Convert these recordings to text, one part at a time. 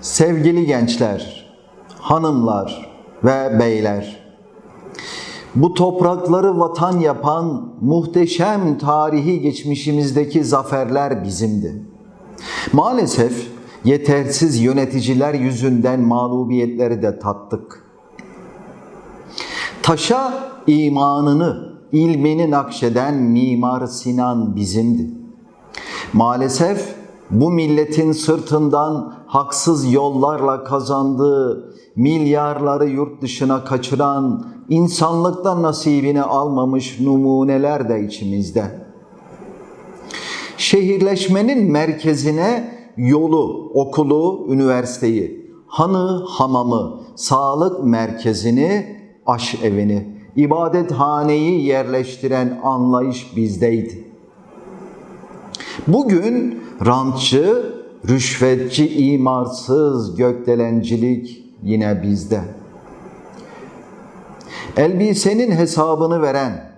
Sevgili gençler, hanımlar ve beyler, bu toprakları vatan yapan muhteşem tarihi geçmişimizdeki zaferler bizimdi. Maalesef yetersiz yöneticiler yüzünden mağlubiyetleri de tattık. Taşa imanını, ilmini nakşeden Mimar Sinan bizimdi. Maalesef bu milletin sırtından haksız yollarla kazandığı milyarları yurt dışına kaçıran, insanlıktan nasibini almamış numuneler de içimizde. Şehirleşmenin merkezine yolu, okulu, üniversiteyi, hanı, hamamı, sağlık merkezini, aş evini, ibadethaneyi yerleştiren anlayış bizdeydi. Bugün rantçı, rüşvetçi, imarsız gökdelencilik yine bizde. Elbisenin hesabını veren,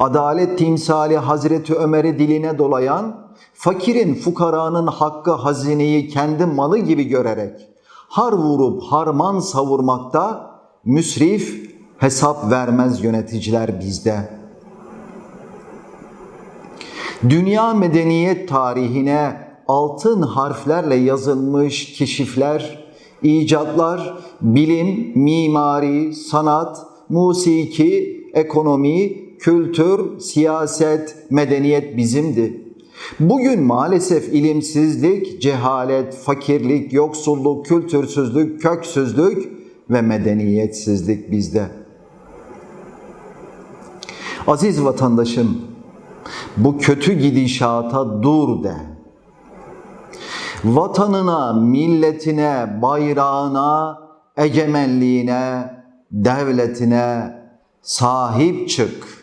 adalet timsali Hazreti Ömer'i diline dolayan, fakirin, fukaranın hakkı hazineyi kendi malı gibi görerek har vurup harman savurmakta müsrif, hesap vermez yöneticiler bizde.'' Dünya medeniyet tarihine altın harflerle yazılmış keşifler, icatlar, bilim, mimari, sanat, musiki, ekonomi, kültür, siyaset, medeniyet bizimdi. Bugün maalesef ilimsizlik, cehalet, fakirlik, yoksulluk, kültürsüzlük, köksüzlük ve medeniyetsizlik bizde. Aziz vatandaşım, bu kötü gidişata dur de. Vatanına, milletine, bayrağına, egemenliğine, devletine sahip çık.